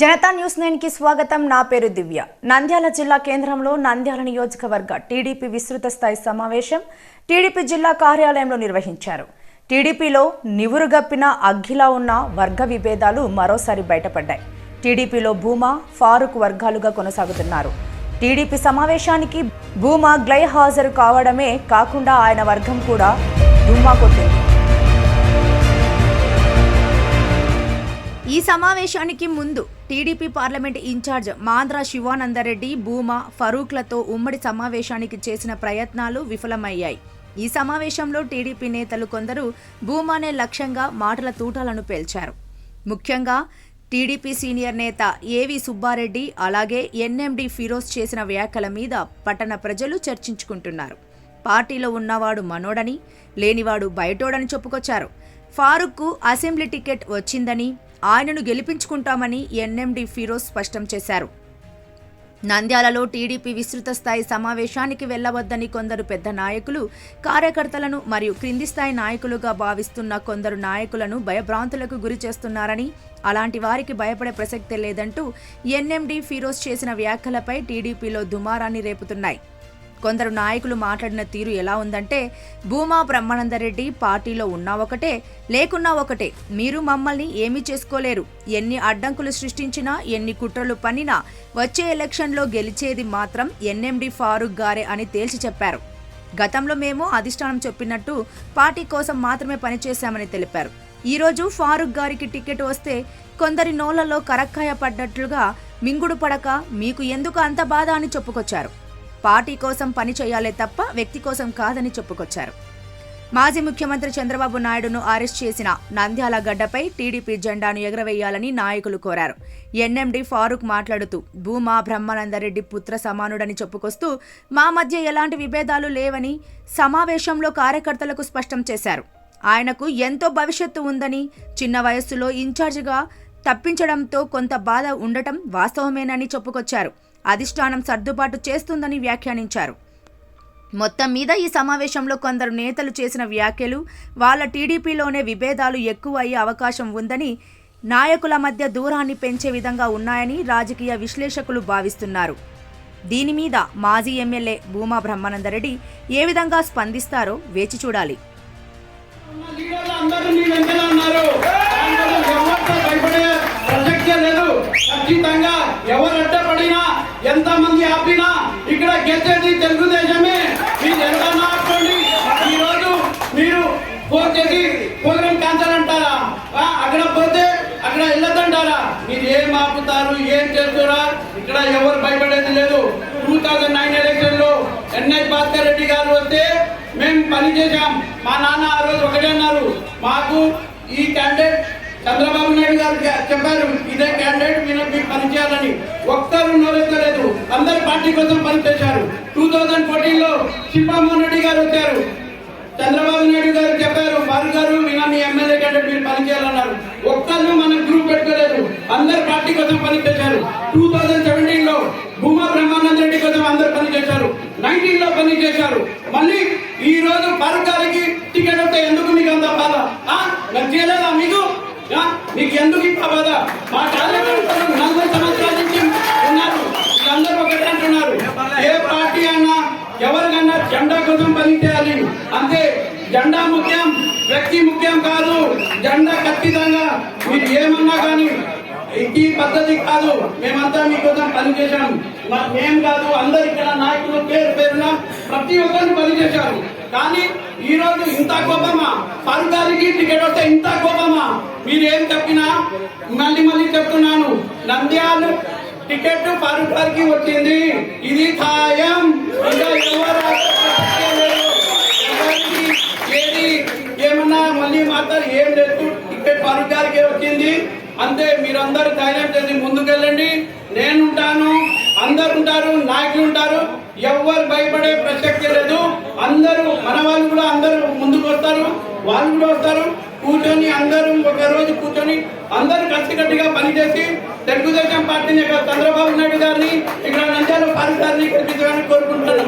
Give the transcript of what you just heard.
Janata news నైన్కి స్వాగతం. నా పేరు దివ్య. నంద్యాల జిల్లా కేంద్రంలో నంద్యాల నియోజకవర్గ టీడీపీ విస్తృత స్థాయి సమావేశం టీడీపీ జిల్లా కార్యాలయంలో నిర్వహించారు. టీడీపీలో నివురుగప్పిన అగ్గిలా ఉన్న వర్గ విభేదాలు మరోసారి బయటపడ్డాయి. టీడీపీలో భూమా ఫారూక్ వర్గాలుగా కొనసాగుతున్నారు. టీడీపీ సమావేశానికి భూమా గ్లై హాజరు కావడమే కాకుండా ఆయన వర్గం కూడా దుమ్మా కొట్టింది. ఈ సమావేశానికి ముందు TDP parliament incharge Mandra Sivanandareddy Bhuma ఫరూక్లతో ఉమ్మడి సమావేశానికి చేసిన ప్రయత్నాలు విఫలమయ్యాయి. ఈ సమావేశంలో టీడీపీ నేతలు కొందరు భూమానే లక్ష్యంగా మాటల తూటాలను పేల్చారు. ముఖ్యంగా టీడీపీ సీనియర్ నేత ఏవి సుబ్బారెడ్డి అలాగే ఎన్ఎండి ఫిరోజ్ చేసిన వ్యాఖ్యల మీద పట్టణ ప్రజలు చర్చించుకుంటున్నారు. పార్టీలో ఉన్నవాడు మనోడని లేనివాడు బయటోడని చెప్పుకొచ్చారు. ఫారూక్కు అసెంబ్లీ టికెట్ వచ్చిందని ఆయనను గెలిపించుకుంటామని ఎన్ఎండి ఫిరోజ్ స్పష్టం చేశారు. నంద్యాలలో టీడీపీ విస్తృత స్థాయి సమావేశానికి వెళ్ళవద్దని కొందరు పెద్ద నాయకులు కార్యకర్తలను మరియు క్రింది స్థాయి నాయకులుగా భావిస్తున్న కొందరు నాయకులను భయభ్రాంతులకు గురి చేస్తున్నారని అలాంటి వారికి భయపడే ప్రసక్తే లేదంటూ ఎన్ఎండి ఫిరోజ్ చేసిన వ్యాఖ్యలపై టీడీపీలో దుమారాన్ని రేపుతున్నాయి. కొందరు నాయకులు మాట్లాడిన తీరు ఎలా ఉందంటే భూమా బ్రహ్మానందరెడ్డి పార్టీలో ఉన్నా ఒకటే లేకున్నా ఒకటే మీరు మమ్మల్ని ఏమీ చేసుకోలేరు. ఎన్ని అడ్డంకులు సృష్టించినా ఎన్ని కుట్రలు పన్నినా వచ్చే ఎలక్షన్లో గెలిచేది మాత్రం ఎన్ఎండి ఫారూక్ గారే అని తేల్చి చెప్పారు. గతంలో మేము అధిష్టానం చెప్పినట్టు పార్టీ కోసం మాత్రమే పనిచేశామని తెలిపారు. ఈరోజు ఫారూక్ గారికి టికెట్ వస్తే కొందరి నోళ్ళలో కరక్కాయ పడ్డట్లుగా మింగుడు పడక మీకు ఎందుకు అంత బాధ అని చెప్పుకొచ్చారు. పార్టీ కోసం పని చేయాలే తప్ప వ్యక్తి కోసం కాదని చెప్పుకొచ్చారు. మాజీ ముఖ్యమంత్రి చంద్రబాబు నాయుడును అరెస్ట్ చేసిన నంద్యాల గడ్డపై టీడీపీ జెండాను ఎగరవేయాలని నాయకులు కోరారు. ఎన్ఎండి ఫారూక్ మాట్లాడుతూ భూమా బ్రహ్మానందరెడ్డి పుత్ర సమానుడని చెప్పుకొస్తూ మా మధ్య ఎలాంటి విభేదాలు లేవని సమావేశంలో కార్యకర్తలకు స్పష్టం చేశారు. ఆయనకు ఎంతో భవిష్యత్తు ఉందని చిన్న వయస్సులో ఇన్ఛార్జిగా తప్పించడంతో కొంత బాధ ఉండటం వాస్తవమేనని చెప్పుకొచ్చారు. అధిష్టానం సర్దుబాటు చేస్తుందని వ్యాఖ్యానించారు. మొత్తం మీద ఈ సమావేశంలో కొందరు నేతలు చేసిన వ్యాఖ్యలు వాళ్ళ టీడీపీలోనే విభేదాలు ఎక్కువ అయ్యే అవకాశం ఉందని నాయకుల మధ్య దూరాన్ని పెంచే విధంగా ఉన్నాయని రాజకీయ విశ్లేషకులు భావిస్తున్నారు. దీని మీద మాజీ ఎమ్మెల్యే భూమా బ్రహ్మానందరెడ్డి ఏ విధంగా స్పందిస్తారో వేచి చూడాలి. ఖచ్చితంగా ఎవరు అడ్డపడినా ఎంత మంది ఆపినా ఇక్కడ గెలిచేది తెలుగుదేశమే. మీరు ఎంత ఆపుకోండి ఈరోజు మీరు ఫోన్ చేసి ప్రోగ్రామ్ క్యాన్సల్ అంటారా? అక్కడ పోతే అక్కడ వెళ్ళొద్దంటారా? మీరు ఏం ఆపుతారు ఏం చేస్తారా ఇక్కడ ఎవరు భయపడేది లేదు. టూ థౌజండ్ నైన్ ఎలక్షన్లో ఎన్ఐ భాస్కర్ రెడ్డి గారు వస్తే మేము పని చేశాం. మా నాన్న ఆ రోజు ఒకటే అన్నారు మాకు ఈ క్యాండిడేట్ చంద్రబాబు నాయుడు గారు చెప్పారు ఇదే క్యాండిడేట్ మీరు పనిచేయాలని ఒక్కరు నోరెత్తలేదు. అందరు పార్టీ కోసం పనిచేశారు టూ థౌజండ్ ఫోర్టీన్లో శిల్పామోహన్ రెడ్డి గారు వచ్చారు. చంద్రబాబు నాయుడు గారు చెప్పారు వారు గారు వినా మీ ఎమ్మెల్యే క్యాండిడేట్ మీరు పని చేయాలన్నారు. ఒక్కళ్ళు మనం గ్రూప్ పెట్టుకోలేదు. అందరు పార్టీ కోసం పనిచేశారు టూ థౌజండ్ సెవెంటీన్లో భూమా బ్రహ్మానంద రెడ్డి కోసం అందరు పనిచేశారు నైన్టీన్లో పని చేశారు. మళ్ళీ ఈ రోజు ఫారూక్ గారికి టికెట్ వస్తే ఎందుకు మీకు అంత బాధ? ఆ? నాకు చేయలేదా మీకు? మీకు ఎందుకు ఇంత బాధ మా కార్యకర్తలు నలభై సంవత్సరాల నుంచి ఉన్నారు. వీళ్ళందరూ ఒకటే అంటున్నారు. ఏ పార్టీ అన్నా ఎవరికన్నా జెండా కోసం పనిచేయాలి అంతే జెండా ముఖ్యం వ్యక్తి ముఖ్యం కాదు. జెండా ఖచ్చితంగా మీరు ఏమన్నా కానీ ఈ పద్ధతి కాదు. మేమంతా మీకోసం పనిచేశాం మేము కాదు అందరు ఇక్కడ నాయకులు పేరు పేరు ప్రతి ఒక్కరిని పనిచేశారు కానీ ఈ రోజు ఇంత కోపమా? పరుగారికి టికెట్ వస్తే ఇంత కోపమా? మీరు ఏం చెప్పినా? మళ్ళీ మళ్ళీ చెప్తున్నాను. నంద్యాల టికెట్ ఫారూక్ గారికి వచ్చింది. ఇది ఖాయం. ఇంకా ఎవరు ఏది ఏమన్నా మళ్ళీ మాత్రం ఏం లేదు. టికెట్ ఫారూక్ గారికి వచ్చింది. అంతే మీరందరూ ధైర్యం చేసి ముందుకెళ్ళండి. నేనుంటాను అందరు ఉంటారు నాయకులు ఉంటారు ఎవరు భయపడే ప్రసక్తి లేదు అందరూ మన వాళ్ళు కూడా అందరూ ముందుకు వస్తారు వాళ్ళు కూడా వస్తారు. కూర్చొని అందరూ ఒక రోజు కూర్చొని అందరూ కలిసికట్టుగా పనిచేసి తెలుగుదేశం పార్టీని చంద్రబాబు నాయుడు గారిని ఇక్కడ నంద్యాల పారి కల్పించాలని కోరుకుంటున్నాను.